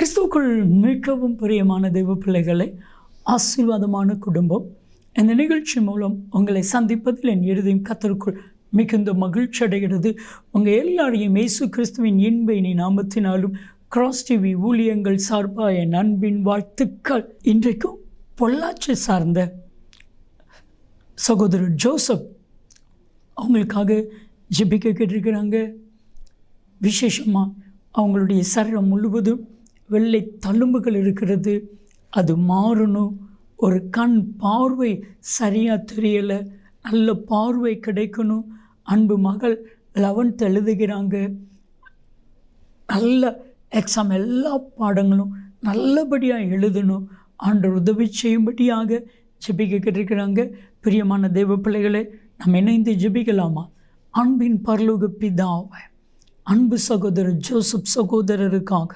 கிறிஸ்துவுக்குள் மிகவும் பிரியமான தெய்வ பிள்ளைகளை ஆசீர்வாதமான குடும்பம் இந்த நிகழ்ச்சி மூலம் உங்களை சந்திப்பதில் என் இறுதியும் கத்தருக்குள் மிகுந்த மகிழ்ச்சி அடைகிறது. உங்கள் எல்லாரையும் இயேசு கிறிஸ்துவின் இன்பை நீ நாமத்தினாலும் கிராஸ் டிவி ஊழியங்கள் சார்பாக என் அன்பின் வாழ்த்துக்கள். இன்றைக்கும் பொள்ளாச்சி சார்ந்த சகோதரர் ஜோசப் அவங்களுக்காக ஜிபிக்க கேட்டிருக்கிறாங்க. விசேஷமாக அவங்களுடைய சரீரம் முழுவதும் வெள்ளை தழும்புகள் இருக்கிறது. அது மாறணும் ஒரு கண் பார்வை சரியாக தெரியலை. நல்ல பார்வை கிடைக்கணும் அன்பு மகள் லெவன்த் எழுதுகிறாங்க. நல்ல எக்ஸாம் எல்லா பாடங்களும் நல்லபடியாக எழுதணும் ஆண்டு உதவி செய்யும்படியாக ஜெபிக்க கேட்டிருக்கிறாங்க பிரியமான தெய்வ பிள்ளைகளை நம்ம இணைந்து ஜெபிக்கலாமா? அன்பின் பரலோக பிதாவை அன்பு சகோதரர் ஜோசப் சகோதரருக்காக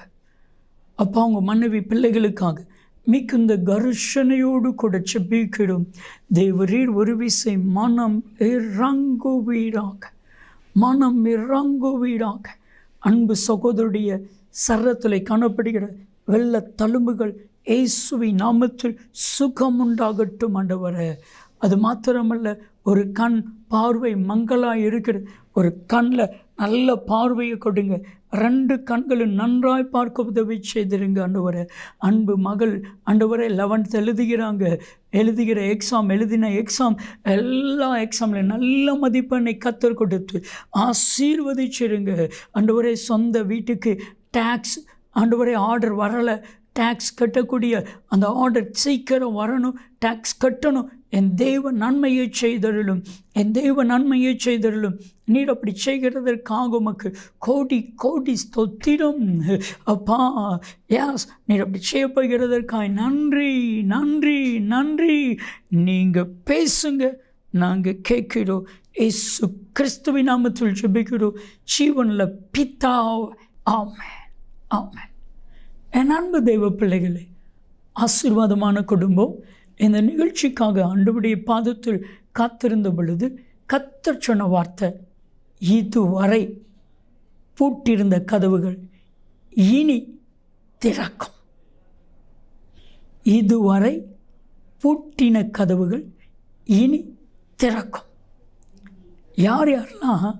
அப்பா அவங்க மனைவி பிள்ளைகளுக்காக மிகுந்த கர்ஷனையோடு கூட செபிக்கிடும் தேவரீர் ஒரு விசை மனம் இறங்குவீராக. மனம் இறங்குவீராக. அன்பு சகோதரருடைய சரத்தில் காணப்படுகிற வெள்ள தழும்புகள் இயேசுவி நாமத்தில் சுகம் உண்டாகட்டும் ஆண்டவரே. அது மாத்திரமல்ல ஒரு கண் பார்வை மங்களாக இருக்கிறது. ஒரு கண்ணில் நல்ல பார்வையை கொடுங்க. ரெண்டு கண்களும் நன்றாய் பார்க்க உதவி செய்திருங்க ஆண்டவரை. அன்பு மகள் ஆண்டவரை லெவன்த் எழுதுகிறாங்க. எழுதுகிற எக்ஸாம் எழுதின எக்ஸாம் எல்லா எக்ஸாம்லையும் நல்ல மதிப்பெண்ணை கத்தர் கொடுத்து ஆசீர்வதிச்சிருங்க. ஆண்டவரே சொந்த வீட்டுக்கு டேக்ஸ் ஆண்டவரே ஆர்டர் வரலை. டேக்ஸ் கட்டக்கூடிய அந்த ஆர்டர் சீக்கிரம் வரணும். டேக்ஸ் கட்டணும். என் தெய்வ நன்மையை செய்தருளும் என் தெய்வ நன்மையை செய்தருளும். நீர் அப்படி செய்கிறதற்காக உமக்கு கோடி கோடி ஸ்தொத்திரம். அப்பா யாஸ் நீர் அப்படி செய்ய போகிறதற்காக நன்றி நன்றி நன்றி. நீங்கள் பேசுங்க நாங்கள் கேட்கிறோம். ஏசு கிறிஸ்துவின் நாமத்தில் ஜெபிக்கிறோம். ஜீவனில் பித்தா ஆமேன் ஆமேன். என் அன்பு தெய்வ பிள்ளைகளே ஆசீர்வாதமான குடும்பம் இந்த நிகழ்ச்சிக்காக ஆண்டவருடைய பாதத்தில் காத்திருந்த பொழுது கத்தர் சொன்ன வார்த்தை இதுவரை பூட்டியிருந்த கதவுகள் இனி திறக்கும். இதுவரை பூட்டின கதவுகள் இனி திறக்கும். யார் யாரெல்லாம்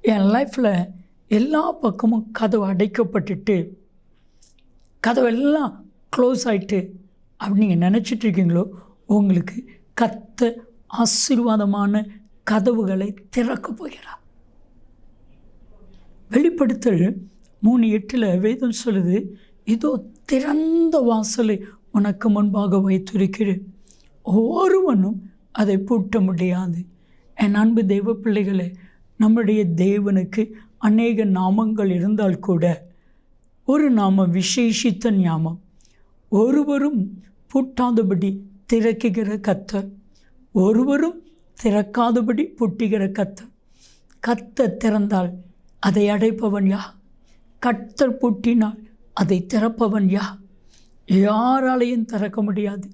என் லைஃப்பில் எல்லா பக்கமும் கதவு அடைக்கப்பட்டுட்டு கதவெல்லாம் க்ளோஸ் ஆகிட்டு அப்படி நீங்கள் நினச்சிட்டு இருக்கீங்களோ உங்களுக்கு கத்த ஆசீர்வாதமான கதவுகளை திறக்க போகிறார். வெளிப்படுத்தல் மூணு எட்டில் வேதம் சொல்லுது இதோ திறந்த வாசலை உனக்கு முன்பாக வைத்திருக்கிறேன். ஒருவனும் அதை பூட்ட முடியாது. என் அன்பு தெய்வ பிள்ளைகளை நம்முடைய தேவனுக்கு அநேக நாமங்கள் இருந்தால் கூட ஒரு நாமம் விசேஷித்த ஞாபம் ஒருவரும் பூட்டாதபடி திறக்குகிற கத்தர். ஒருவரும் திறக்காதபடி பூட்டுகிற கத்தர். கத்த திறந்தால் அதை அடைப்பவன் யா கத்தர் பூட்டினால் அதை திறப்பவன் யா யாராலையும் திறக்க முடியாது.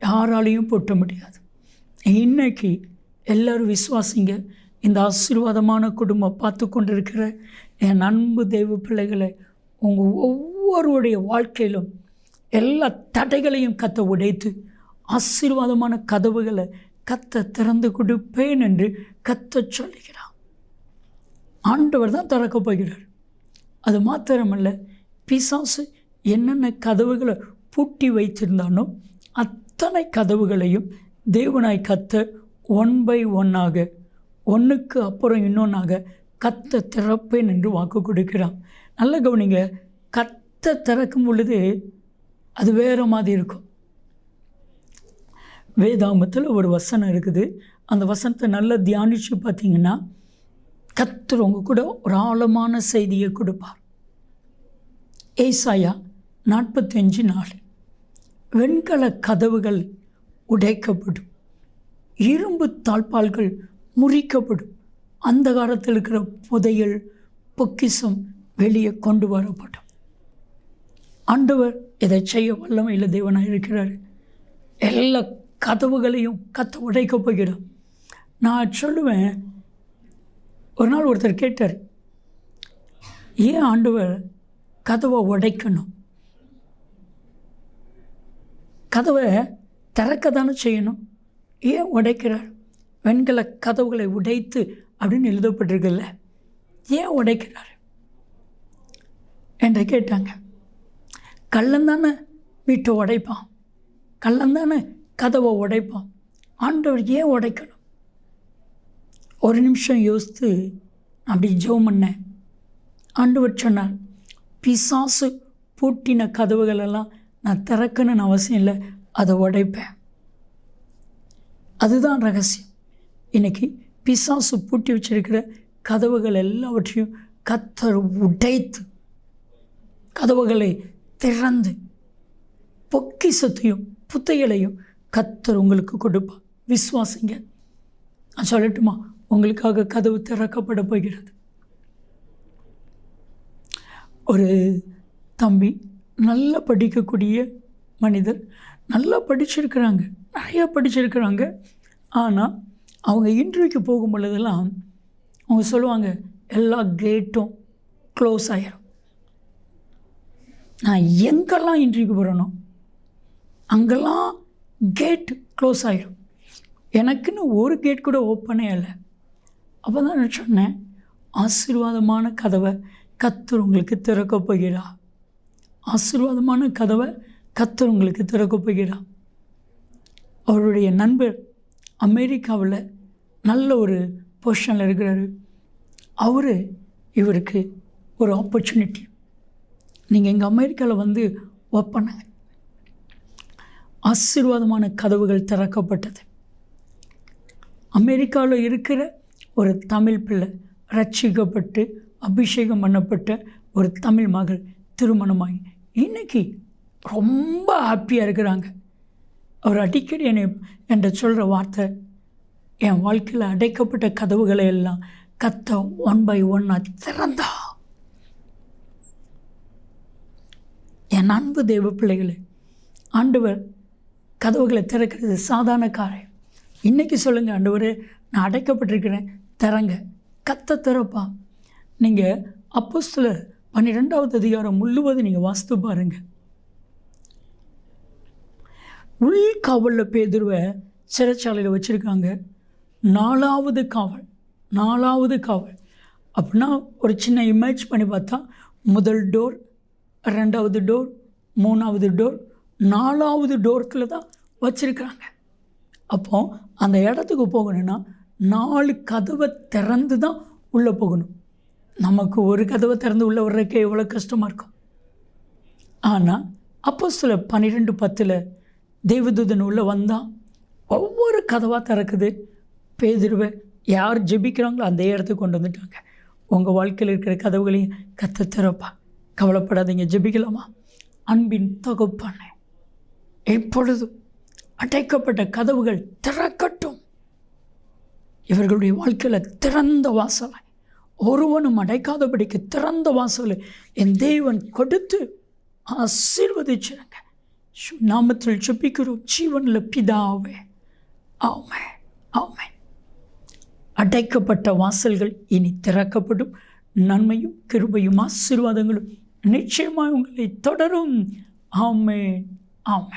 யாராலையும் பூட்ட முடியாது. இன்னைக்கு எல்லோரும் விசுவாசிங்க. இந்த ஆசீர்வாதமான குடும்பம் பார்த்து கொண்டிருக்கிற என் அன்பு தெய்வ பிள்ளைகளை உங்கள் ஒவ்வொருடைய வாழ்க்கையிலும் எல்லா தடைகளையும் கத்த உடைத்து ஆசீர்வாதமான கதவுகளை கத்த திறந்து கொடுப்பேன் என்று கத்த சொல்லுகிறார். ஆண்டவர் தான் திறக்கப் போகிறார். அது மாத்திரமல்ல பிசாசு என்னென்ன கதவுகளை பூட்டி வைத்திருந்தானோ அத்தனை கதவுகளையும் தேவனாய் கத்த ஒன் பை ஒன்னாக ஒன்றுக்கு அப்புறம் இன்னொன்றாக கத்த திறப்பேன் என்று வாக்கு கொடுக்கிறான் நல்ல கவனிங்க கத்த திறக்கும் பொழுது அது வேறு மாதிரி இருக்கும். வேதாமத்தில் ஒரு வசனம் இருக்குது. அந்த வசனத்தை நல்லா தியானித்து பார்த்தீங்கன்னா கத்துறவங்க கூட ஒரு ஆழமான செய்தியை கொடுப்பார். ஏசாயா நாற்பத்தஞ்சு நாள் வெண்கல கதவுகள் உடைக்கப்படும். இரும்பு தாழ்பால்கள் முறிக்கப்படும். அந்த காலத்தில் இருக்கிற புதையல் பொக்கிசம் வெளியே கொண்டு வரப்படும். ஆண்டவர் இதை செய்ய வல்லமையில் தேவனாக இருக்கிறார். எல்லா கதவுகளையும் கத்த உடைக்க போகிறார். நான் சொல்லுவேன் ஒரு நாள் ஒருத்தர் கேட்டார் ஏன் ஆண்டவர் கதவை உடைக்கணும்? கதவை திறக்க தானே செய்யணும்? ஏன் உடைக்கிறார்? வெண்கல கதவுகளை உடைத்து அப்படின்னு எழுதப்பட்டிருக்குல்ல. ஏன் உடைக்கிறார்? என்று கேட்டாங்க. கள்ளன் தானே வீட்டை உடைப்பான்? கள்ளன் தானே கதவை உடைப்பான்? ஆண்டவர் ஏன் உடைக்கணும்? ஒரு நிமிஷம் யோசித்து அப்படி ஜெபம் பண்ணேன். ஆண்டவர் சொன்னார் பிசாசு பூட்டின கதவுகளெல்லாம் நான் திறக்கணும்னு அவசியம் இல்லை அதை உடைப்பேன். அதுதான் ரகசியம். இன்றைக்கி பிசாசு பூட்டி வச்சிருக்கிற கதவுகள் எல்லாவற்றையும் கத்தர் உடைத்து கதவுகளை திறந்து பொக்கிசத்தையும் புத்தையலையும் கத்தர் உங்களுக்கு கொடுப்பார். விஸ்வாசிங்க நான் சொல்லட்டுமா? உங்களுக்காக கதவு திறக்கப்பட போகிறது. ஒரு தம்பி நல்லா படிக்கக்கூடிய மனிதர் நல்லா படிச்சிருக்கிறாங்க நிறையா படிச்சிருக்கிறாங்க. ஆனால் அவங்க இன்டர்வியூக்கு போகும் பொழுதெல்லாம் அவங்க சொல்லுவாங்க எல்லா கேட்டும் க்ளோஸ் ஆயிரும். நான் எங்கெல்லாம் இன்டர்வியூக்கு போகிறேனோ அங்கெல்லாம் கேட் க்ளோஸ் ஆகிடும் எனக்குன்னு ஒரு கேட் கூட ஓப்பனே இல்லை. அப்போ தான் நான் சொன்னேன் ஆசீர்வாதமான கதவை கத்தர் உங்களுக்கு திறக்க போகிறா. ஆசீர்வாதமான கதவை கத்தர் உங்களுக்கு திறக்க போகிறா. அவருடைய நண்பர் அமெரிக்காவில் நல்ல ஒரு பொசிஷனில் இருக்கிறாரு. அவர் இவருக்கு ஒரு ஆப்பர்ச்சுனிட்டி நீங்கள் எங்கள் அமெரிக்காவில் வந்து ஒர்க் ஆசீர்வாதமான கதவுகள் திறக்கப்பட்டது. அமெரிக்காவில் இருக்கிற ஒரு தமிழ் பிள்ளை ரட்சிக்கப்பட்டு அபிஷேகம் பண்ணப்பட்ட ஒரு தமிழ் மகள் திருமணமாகி இன்றைக்கி ரொம்ப ஹாப்பியாக இருக்கிறாங்க. அவர் அடிக்கடி என்னை என்ற சொல்கிற வார்த்தை என் வாழ்க்கையில் அடைக்கப்பட்ட கதவுகளை எல்லாம் கத்த ஒன் பை ஒன்னாக திறந்தா. என் அன்பு தேவ பிள்ளைகளே ஆண்டவர் கதவுகளை திறக்கிறது சாதாரண காரியம் இன்றைக்கி சொல்லுங்கள் ஆண்டவர் நான் அடைக்கப்பட்டிருக்கிறேன். திறங்க. கத்த திறப்பா. நீங்கள் அப்போ சில பன்னிரெண்டாவது அதிகாரம் முழுவதும் நீங்கள் வாசித்து பாருங்கள் உள்காவலில் பேதுருவை சிறைச்சாலையில் வச்சுருக்காங்க. நாலாவது காவல் நாலாவது காவல். அப்படின்னா ஒரு சின்ன இமேஜ் பண்ணி பார்த்தா முதல் டோர் ரெண்டாவது டோர் மூணாவது டோர் நாலாவது டோர்க்கில் தான் வச்சுருக்காங்க அப்போ அந்த இடத்துக்கு போகணுன்னா நாலு கதவை திறந்து தான் உள்ளே போகணும். நமக்கு ஒரு கதவை திறந்து உள்ளே வர்றதுக்கே எவ்வளோ கஷ்டமாக இருக்கும். ஆனால் அப்போ சில பன்னிரெண்டு பத்தில் தெய்வதூதன் உள்ளே வந்தால் ஒவ்வொரு கதவாக திறக்குது. பேதிருவை யார் ஜெபிக்கிறாங்களோ அந்த இடத்துக்கு கொண்டு வந்துட்டாங்க. உங்கள் வாழ்க்கையில் இருக்கிற கதவுகளையும் கத்த திறப்பா. கவலைப்படாதீங்க ஜெபிக்கலாமா? அன்பின் தகுப்பானே எப்பொழுதும் அடைக்கப்பட்ட கதவுகள் திறக்கட்டும். இவர்களுடைய வாழ்க்கையில் திறந்த வாசலை ஒருவனும் அடைக்காதபடிக்கு திறந்த வாசலை என் தேவன் கொடுத்து ஆசீர்வதிச்சிருங்க. நாமத்தில் ஜெபிக்கிறோம் ஜீவனில் பிதாவே. ஆமே ஆமே அடைக்கப்பட்ட வாசல்கள் இனி திறக்கப்படும். நன்மையும் கிருபையும் ஆசீர்வாதங்களும் நிச்சயமாக உங்களை தொடரும். ஆமே ஆமே